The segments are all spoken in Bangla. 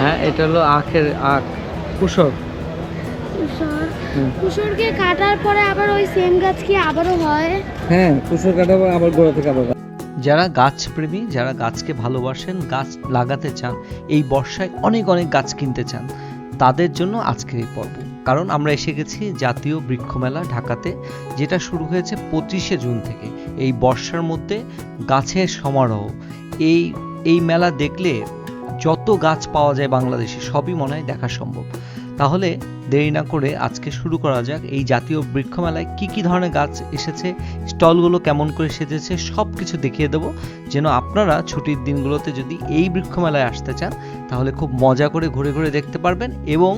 হ্যাঁ এটা হলো আখের আখ। কুশর। কুসর কুসরকে কাটার পরে আবার ওই সেম গাছ কি আবারও হয়? হ্যাঁ কুশর কাটাবো আবার গোড়া থেকে আবার যারা গাছ প্রেমী যারা গাছকে ভালোবাসেন গাছ লাগাতে চান এই বর্ষায় অনেক অনেক গাছ কিনতে চান তাদের জন্য আজকের এই পর্ব। কারণ আমরা এসে গেছি জাতীয় বৃক্ষমেলা ঢাকাতে যেটা শুরু হয়েছে পঁচিশে জুন থেকে। এই বর্ষার মধ্যে গাছের সমারোহ। এই এই মেলা দেখলে যত গাছ পাওয়া যায় বাংলাদেশে, সবই মনে হয় দেখা সম্ভব। তাহলে দেরি না করে আজকে শুরু করা যাক এই জাতীয় বৃক্ষ মেলায় কি কি ধরনের গাছ এসেছে, স্টলগুলো কেমন করে সেজেছে সব কিছু দেখিয়ে দেবো। যেন আপনারা ছুটির দিনগুলোতে যদি এই বৃক্ষ মেলায় আসতে চান, তাহলে খুব মজা করে ঘুরে ঘুরে দেখতে পারবেন এবং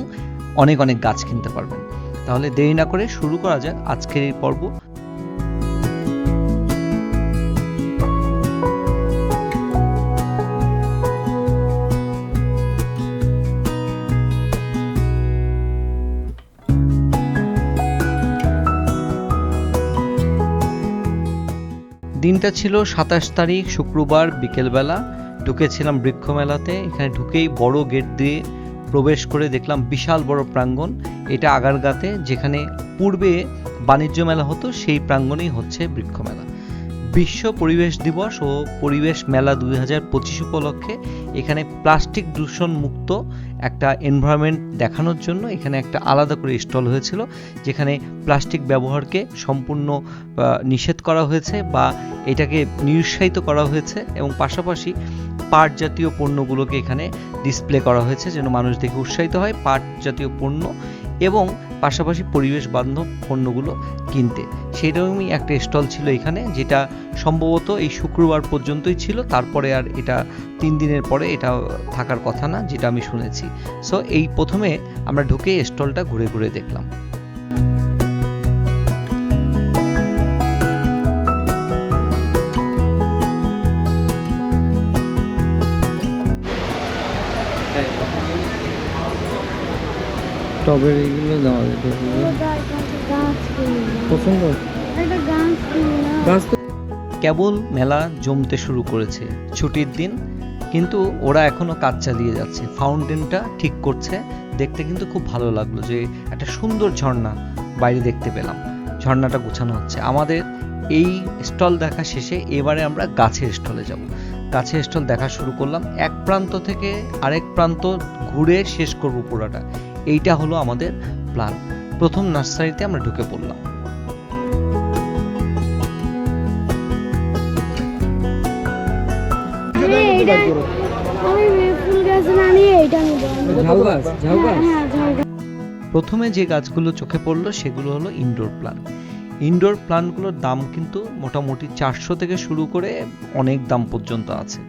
অনেক অনেক গাছ কিনতে পারবেন। তাহলে দেরি না করে শুরু করা যাক আজকের এই পর্ব। দিনটা ছিল সাতাশ তারিখ, শুক্রবার বিকেলবেলা। ঢুকেছিলাম বৃক্ষমেলাতে। এখানে ঢুকেই বড় গেট দিয়ে প্রবেশ করে দেখলাম বিশাল বড় প্রাঙ্গণ। এটা আগারগাতে, যেখানে পূর্বে বাণিজ্য মেলা হতো, সেই প্রাঙ্গণেই হচ্ছে বৃক্ষ মেলা বিশ্ব পরিবেশ দিবস ও পরিবেশ মেলা দুই হাজার পঁচিশ উপলক্ষে এখানে প্লাস্টিক দূষণ মুক্ত একটা এনভায়রনমেন্ট দেখানোর জন্য এখানে একটা আলাদা করে স্টল হয়েছিল, যেখানে প্লাস্টিক ব্যবহারকে সম্পূর্ণ নিষেধ করা হয়েছে বা এটাকে নিরুৎসাহিত করা হয়েছে এবং পাশাপাশি পাট জাতীয় পণ্যগুলোকে এখানে ডিসপ্লে করা হয়েছে যেন মানুষ দেখে উৎসাহিত হয়, পাট জাতীয় পণ্য এবং পাশাপাশি পরিবেশ বান্ধব পণ্যগুলো কিনতে। সেরকমই একটা স্টল ছিল এখানে, যেটা সম্ভবত এই শুক্রবার পর্যন্তই ছিল, তারপরে আর এটা তিন দিনের পরে এটা থাকার কথা না, যেটা আমি শুনেছি। সো এই প্রথমে আমরা ঢুকে স্টলটা ঘুরে ঘুরে দেখলাম। স্ট্রবেরিগুলো দেওয়া পছন্দ? গাছ তো কেবল মেলা জমতে শুরু করেছে ছুটির দিন কিন্তু ওরা এখনও কাজ চালিয়ে যাচ্ছে। ফাউন্টেনটা ঠিক করছে দেখতে কিন্তু খুব ভালো লাগল যে একটা সুন্দর ঝর্ণা বাইরে দেখতে পেলাম। ঝর্ণাটা গোছানো হচ্ছে। আমাদের এই স্টল দেখা শেষে এবারে আমরা গাছের স্টলে যাব। গাছের স্টল দেখা শুরু করলাম। এক প্রান্ত থেকে আরেক প্রান্ত ঘুরে শেষ করব পুরোটা। এইটা হলো আমাদের প্ল্যান প্রথম নার্সারিতে আমরা ঢুকে পড়লাম। হ্যাঁ গাছ। প্রথমে যে গাছগুলো চোখে পড়ল সেগুলো হলো ইনডোর প্ল্যান্ট ইনডোর প্ল্যান্টগুলোর দাম কিন্তু মোটামুটি চারশো থেকে শুরু করে অনেক দাম পর্যন্ত আছে।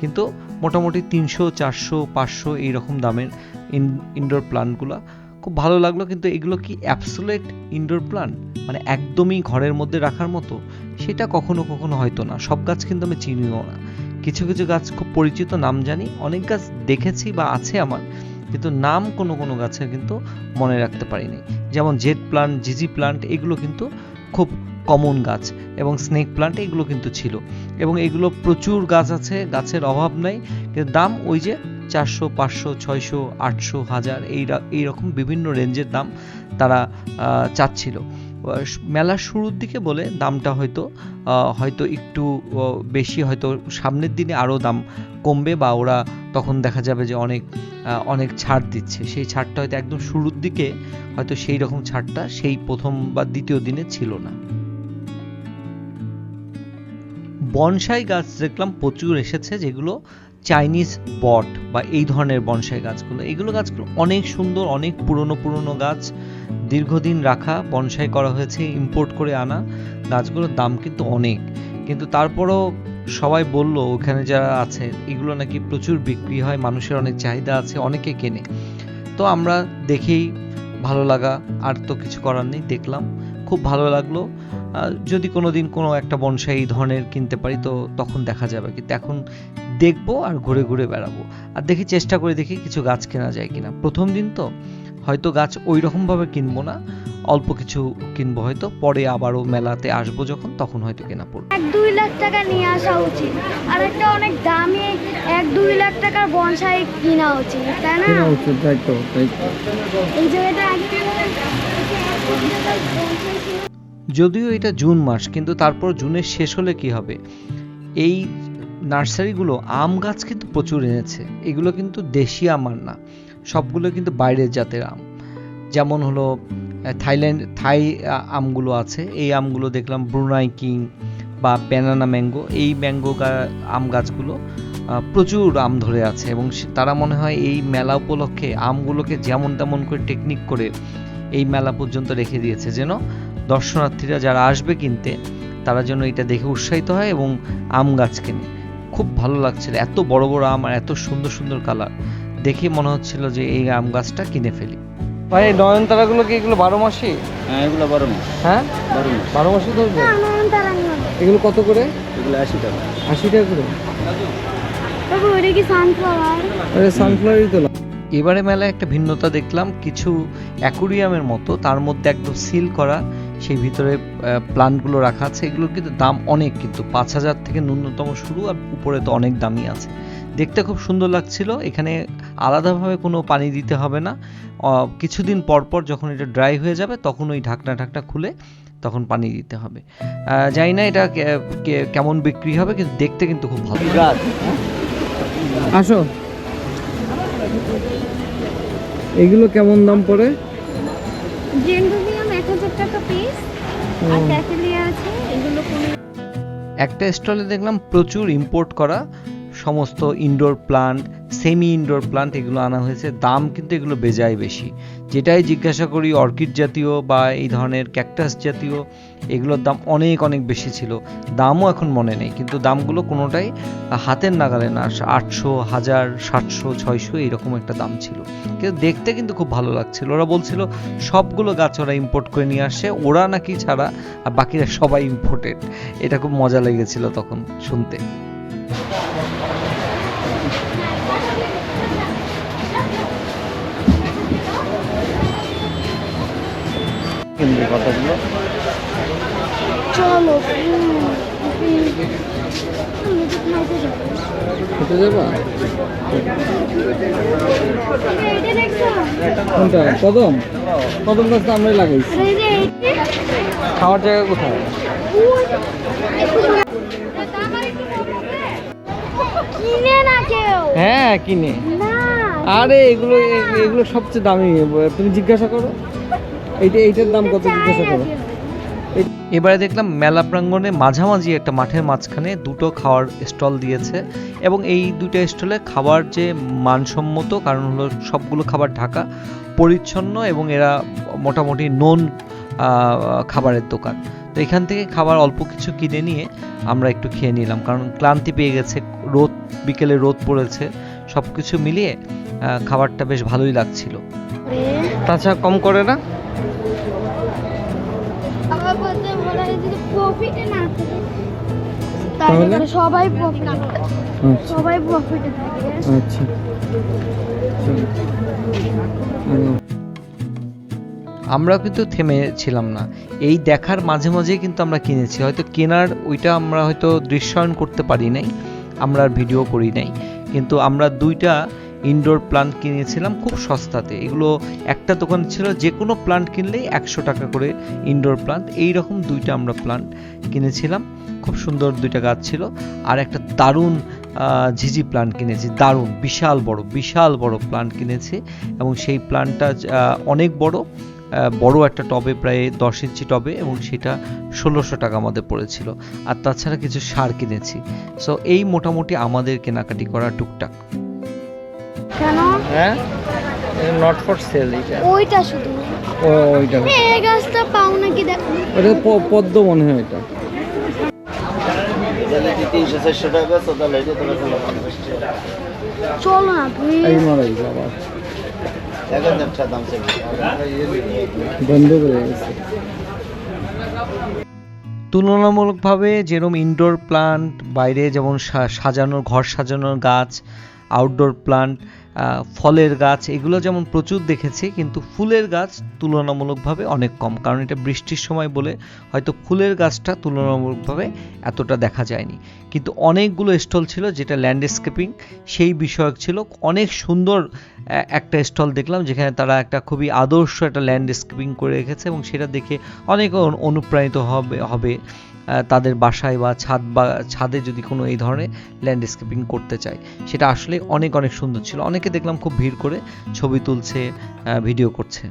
কিন্তু মোটামুটি তিনশো, চারশো, পাঁচশো এইরকম দামের ইন ইনডোর প্ল্যান্টগুলো খুব ভালো লাগল, কিন্তু এগুলো কি অ্যাবসোলেট ইনডোর প্ল্যান্ট মানে একদমই ঘরের মধ্যে রাখার মতো? সেটা কখনো কখনো হয়তো না। সব গাছ কিন্তু আমি চিনিও না। কিছু কিছু গাছ খুব পরিচিত, নাম জানি। অনেক গাছ দেখেছি বা আছে আমার, কিন্তু নাম কোনো কোনো গাছের কিন্তু মনে রাখতে পারিনি। যেমন জেড প্লান্ট জিজি প্লান্ট এগুলো কিন্তু খুব কমন গাছ এবং স্নেক প্লান্ট এগুলো কিন্তু ছিল। এবং এগুলো প্রচুর গাছ আছে, গাছের অভাব নাই, কিন্তু দাম ওই যে চারশো, পাঁচশো, ছয়শো, আটশো, হাজার এই এইরকম বিভিন্ন রেঞ্জের দাম তারা চাচ্ছিল। মেলার শুরুর দিকে বলে দামটা হয়তো হয়তো একটু বেশি, হয়তো সামনের দিনে আরও দাম কমবে বা ওরা তখন দেখা যাবে যে অনেক অনেক ছাড় দিচ্ছে। সেই ছাড়টা হয়তো একদম শুরুর দিকে হয়তো সেই রকম ছাড়টা সেই প্রথম বা দ্বিতীয় দিনে ছিল না। বনসাই গাছ দেখলাম প্রচুর এসেছে, যেগুলো চাইনিজ বট বা এই ধরনের বনসাই গাছগুলো। এগুলো গাছগুলো অনেক সুন্দর, অনেক পুরনো পুরনো গাছ। দীর্ঘদিন রাখা, বনসাই করা হয়েছে ইম্পোর্ট করে আনা। গাছগুলোর দাম কিন্তু অনেক। কিন্তু তারপরও সবাই বলল, ওখানে যারা আছে, এগুলো নাকি প্রচুর বিক্রি হয়, মানুষের অনেক চাহিদা আছে, অনেকে কেনে। তো আমরা দেখেই ভালো লাগা, আর তো কিছু করার নেই, দেখলাম। খুব ভালো লাগল। যদি কোনো দিন কোনো একটা বনসাই ধরনের কিনতে পারি তো তখন দেখা যাবে। কিন্তু এখন দেখব আর ঘুরে ঘুরে বেড়াবো। আর দেখি চেষ্টা করে দেখি কিছু গাছ কেনা যায় কিনা। প্রথম দিন তো হয়তো গাছ ওই রকমভাবে কিনবো না অল্প কিছু কিনবো হয়তো। পরে আবারও মেলাতে আসব যখন তখন হয়তো কেনা পড়বে। এক দুই লাখ টাকা নিয়ে আসা উচিত। আর একটা অনেক দামি এক দুই লাখ টাকার বনসাই কিনা উচিত তাই না? কেনা উচিত তাই তো তাই তো। এই জায়গাটা কিনা যদিও এটা জুন মাস, কিন্তু তারপর জুনের শেষ হলে কি হবে? এই নার্সারিগুলো, আম গাছ কিন্তু প্রচুর এনেছে। এগুলো কিন্তু দেশি আম আর না। সবগুলো কিন্তু বাইরের জাতের আম। যেমন হলো থাইল্যান্ড, থাই আমগুলো আছে। এই আমগুলো দেখলাম, ব্রুনাই কিং বা ব্যানানা ম্যাঙ্গো। এই ম্যাঙ্গো আম গাছগুলো প্রচুর আম ধরে আছে। এবং তারা মনে হয় এই মেলা উপলক্ষে আমগুলোকে যেমন তেমন করে টেকনিক করে এই মেলা পর্যন্ত রেখে দিয়েছে। যেন দর্শনার্থীরা যারা আসবে কিনতে তারা যেন এটা দেখে উৎসাহিত হয় এবং আম গাছ কেনে। খুব ভালো লাগছিল। এত বড় বড় আম আর এত সুন্দর সুন্দর কালার। দেখে মনে হচ্ছিল যে এই আম গাছটা কিনে ফেলি। ভাই নয়নতারাগুলো কি এগুলো বারো মাসই হ্যাঁ এগুলো বারো মাস। হ্যাঁ? বারো মাস। বারো মাসই ধরবে। এগুলো কত করে? এগুলো আশি টাকা। আশি টাকা করে? সানফ্লাওয়ারই তো এবারে মেলায় একটা ভিন্নতা দেখলাম। কিছু অ্যাকুরিয়ামের মতো তার মধ্যে একদম সিল করা। সেই ভিতরে প্লান্টগুলো রাখা আছে এগুলোর কিন্তু দাম অনেক কিন্তু। পাঁচ হাজার থেকে ন্যূনতম শুরু আর উপরে তো অনেক দামই আছে। দেখতে খুব সুন্দর লাগছিল। এখানে আলাদাভাবে কোনো পানি দিতে হবে না। কিছুদিন পর পর যখন এটা ড্রাই হয়ে যাবে তখন ওই ঢাকনা ঢাকনা খুলে তখন পানি দিতে হবে। জানি না এটা কেমন বিক্রি হবে কিন্তু দেখতে কিন্তু খুব ভালো। আসো। এগুলো কেমন দাম পড়ে? টাকা পিস আর ক্যাকেলিয়া আছে এগুলো একটা স্টলে দেখলাম প্রচুর ইম্পোর্ট করা সমস্ত indoor plant semi indoor plant এগুলো আনা হয়েছে। দাম কিন্তু এগুলো বেজায় বেশি। যেটাই জিজ্ঞাসা করি অর্কিড জাতীয় বা এই ধরনের ক্যাকটাস জাতীয় এগুলোর দাম অনেক অনেক বেশি ছিল। দামও এখন মনে নেই, কিন্তু দামগুলো কোনোটাই হাতের নাগালে না। আটশো, হাজার, সাতশো, ছয়শো এইরকম একটা দাম ছিল। কিন্তু দেখতে কিন্তু খুব ভালো লাগছিল। ওরা বলছিল, সবগুলো গাছ ওরা ইম্পোর্ট করে নিয়ে আসে। ওরা নাকি ছাড়া আর বাকিরা সবাই ইম্পোর্টেড এটা খুব মজা লেগেছিল তখন শুনতে। কতগুলো কোনটা? কদম? কদম তো? খাওয়ার জায়গা কোথায়? হ্যাঁ কিনে। আরে, এগুলো এগুলো সবচেয়ে দামি। তুমি জিজ্ঞাসা করো। এইটা এইটার দাম কত জিজ্ঞাসা করো। এবারে দেখলাম মেলা প্রাঙ্গণে মাঝামাঝি একটা মাঠের মাঝখানে দুটো খাওয়ার স্টল দিয়েছে এবং এই দুটো স্টলে খাবার যে মানসম্মত কারণ হলো সবগুলো খাবার ঢাকা পরিচ্ছন্ন এবং এরা মোটামুটি নন খাবারের দোকান। তো এখান থেকে খাবার অল্প কিছু কিনে নিয়ে আমরা একটু খেয়ে নিলাম কারণ ক্লান্তি পেয়ে গেছে রোদ বিকেলে রোদ পড়েছে সব কিছু মিলিয়ে খাবারটা বেশ ভালোই লাগছিল। তাছাড়া কম করে না আবার বলতে বলা হয় যদি প্রফিটে না থাকে। তাহলে? সবাই প্রফিট আচ্ছা। সবাই প্রফিটে থাকে আচ্ছা। আমরা কিন্তু থেমেছিলাম না। এই দেখার মাঝে মাঝে কিন্তু আমরা কিনেছি। হয়তো কেনার ওইটা আমরা হয়তো দৃশ্যায়ন করতে পারি নাই আমরা আর ভিডিও করি নাই। কিন্তু আমরা দুইটা ইনডোর প্লান্ট কিনেছিলাম, খুব সস্তাতে। এগুলো একটা দোকান ছিল যে কোনো প্লান্ট কিনলেই একশো টাকা করে ইনডোর প্লান্ট এই রকম দুইটা আমরা প্লান্ট কিনেছিলাম, খুব সুন্দর দুইটা গাছ ছিল। আর একটা দারুণ ঝিঝি প্লান্ট কিনেছি, দারুণ, বিশাল বড় বিশাল বড় প্লান্ট কিনেছি। এবং সেই প্লান্টটা অনেক বড় বড় একটা টবে, প্রায় দশ ইঞ্চি টবে, এবং সেটা ষোলোশো টাকা আমাদের পড়েছিল। আর তাছাড়া কিছু সার কিনেছি। সো এই মোটামুটি আমাদের কেনাকাটি করা টুকটাক। কেন? হ্যাঁ? নট ফর সেল এটা ওইটা শুধু। ও ওইটা এই গাছটা পাও নাকি দেখো। প- পদ্ম মনে হয় এটা। তিনশো চারশো টাকা তাহলে এটা তোমার জন্য পঞ্চাশ টাকা চলো না তুই এই মারাই বাবা বন্ধ করে গেছে তুলনামূলকভাবে যেরকম ইনডোর প্লান্ট বাইরে যেমন সা- সাজানোর ঘর সাজানোর গাছ আউটডোর প্লান্ট ফলের গাছ, এগুলো যেমন প্রচুর দেখেছি, কিন্তু ফুলের গাছ তুলনামূলকভাবে অনেক কম। কারণ এটা বৃষ্টির সময় বলে হয়তো ফুলের গাছটা তুলনামূলকভাবে এতটা দেখা যায়নি। কিন্তু অনেকগুলো স্টল ছিল যেটা ল্যান্ডস্কেপিং, সেই বিষয়ক ছিল। অনেক সুন্দর একটা স্টল দেখলাম যেখানে তারা একটা খুবই আদর্শ একটা ল্যান্ডস্কেপিং করে রেখেছে এবং সেটা দেখে অনেক অনুপ্রাণিত হবে হবে। তাদের বাসায় বা ছাদ বা ছাদে যদি কোনো এই ধরনের ল্যান্ডস্কেপিং করতে চায়, সেটা আসলে অনেক অনেক সুন্দর ছিল। অনেকে দেখলাম খুব ভিড় করে ছবি তুলছে ভিডিও করছে।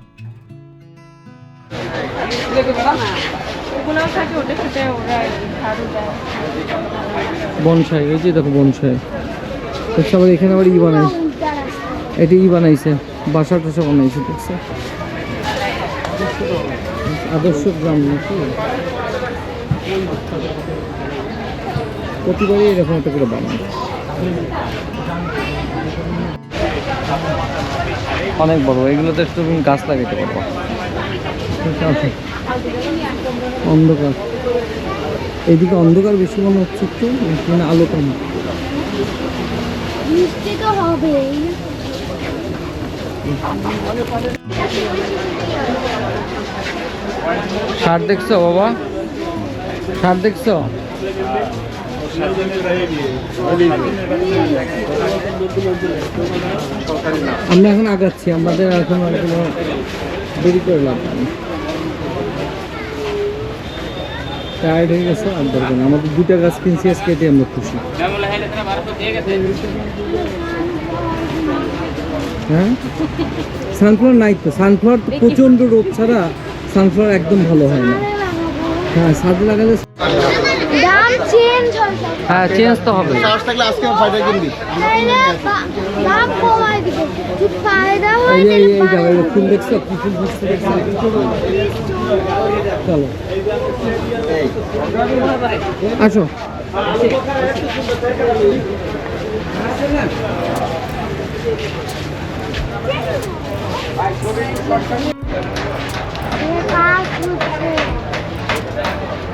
বনসাই, এই যে দেখো এখানে আবার ই ই বানাইছে বাসা দেখছ? আদর্শ গ্রাম প্রতিবারই এরকম একটা করে বানায় অনেক বড় এগুলোতে তুমি গাছ লাগাইতে পারব। অন্ধকার। এইদিকে অন্ধকার বেশি মনে হচ্ছে একটু মানে আলো কম। বৃষ্টি তো হবেই। শার্ট দেখছ বাবা? শার্ট দেখছ? আমরা এখন আগাচ্ছি আমাদের এখন কোনো দেরি করে লাভ টায়ার্ড হয়ে গেছে? আর দরকার নেই। আমাদের দুটা গাছ কিনছি আজকে এতে আমরা খুশি। হ্যাঁ? সানফ্লাওয়ার নাই তো। সানফ্লাওয়ার তো প্রচণ্ড রোগ ছাড়া সানফ্লাওয়ার একদম ভালো হয় না। হ্যাঁ সাথে লাগালে দাম চেঞ্জ হয় সব। হ্যাঁ চেঞ্জ তো হবে। সাহস থাকলে আজকে ফায়দা কিনবি দাম কমাই দিবে। যদি ফায়দা হয় এই এই জায়গায় ফুল দেখছ? কি ফুল দেখছ চলো। আসো। কাজ হচ্ছে।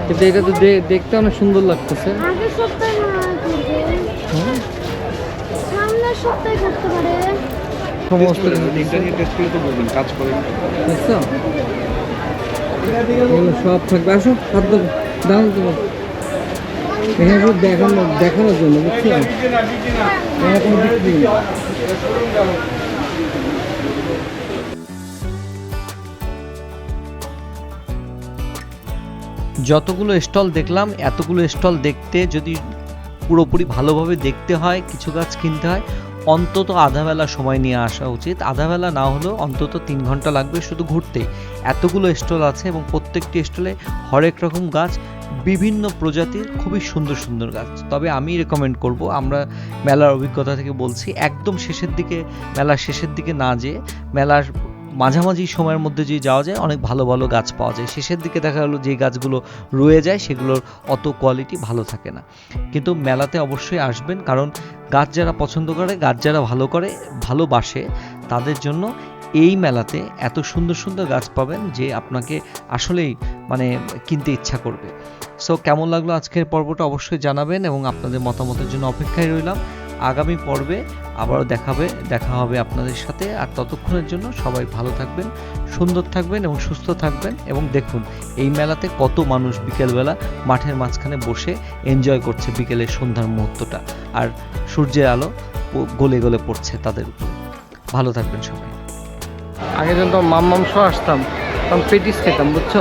কিন্তু এটা তো দে- দেখতে অনেক সুন্দর লাগতেছে। আগের সপ্তাহে না করবে সামনের সপ্তাহে করতে পারে। সমস্ত সব থাকবে। আসো হাত দেবো দাম দেবো এখানে শুধু দেখানো দেখানোর জন্য বুঝছ? এখানে কোনো বিক্রি যতগুলো স্টল দেখলাম, এতগুলো স্টল দেখতে যদি পুরোপুরি ভালোভাবে দেখতে হয়, কিছু গাছ কিনতে হয়, অন্তত আধাবেলা সময় নিয়ে আসা উচিত। আধাবেলা না হলেও অন্তত তিন ঘণ্টা লাগবে শুধু ঘুরতে। এতগুলো স্টল আছে এবং প্রত্যেকটি স্টলে হরেক রকম গাছ, বিভিন্ন প্রজাতির খুবই সুন্দর সুন্দর গাছ। তবে আমি রেকমেন্ড করব, আমরা মেলার অভিজ্ঞতা থেকে বলছি, একদম শেষের দিকে, মেলার শেষের দিকে না যেয়ে, মেলার মাঝামাঝি সময়ের মধ্যে যদি যাওয়া যায়, অনেক ভালো ভালো গাছ পাওয়া যায়। শেষের দিকে দেখা গেলো যে গাছগুলো রয়ে যায়, সেগুলোর অত কোয়ালিটি ভালো থাকে না। কিন্তু মেলাতে অবশ্যই আসবেন, কারণ গাছ যারা পছন্দ করে, গাছ যারা ভালো করে ভালোবাসে তাদের জন্য এই মেলাতে এত সুন্দর সুন্দর গাছ পাবেন যে আপনাকে আসলেই মানে কিনতে ইচ্ছা করবে। সো কেমন লাগল আজকের পর্বটা অবশ্যই জানাবেন এবং আপনাদের মতামতের জন্য অপেক্ষায় রইলাম। আগামী পর্বে আবারও দেখাবে, দেখা হবে আপনাদের সাথে। আর ততক্ষণের জন্য সবাই ভালো থাকবেন, সুন্দর থাকবেন এবং সুস্থ থাকবেন এবং দেখুন, এই মেলাতে কত মানুষ বিকেলবেলা মাঠের মাঝখানে বসে এনজয় করছে বিকেলের সন্ধ্যার মুহূর্তটা। আর সূর্যের আলো গলে গলে পড়ছে তাদের উপরে। ভালো থাকবেন সবাই। আগে যখন মাম মাংস আসতাম, তখন পেটিস খেতাম, বুঝছ?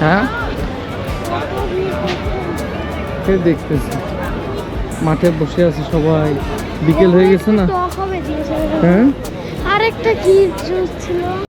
হ্যাঁ দেখতেছি। মাঠে বসে আছে সবাই। বিকেল হয়ে গেছে না? হ্যাঁ? আরেকটা কি জুস ছিল?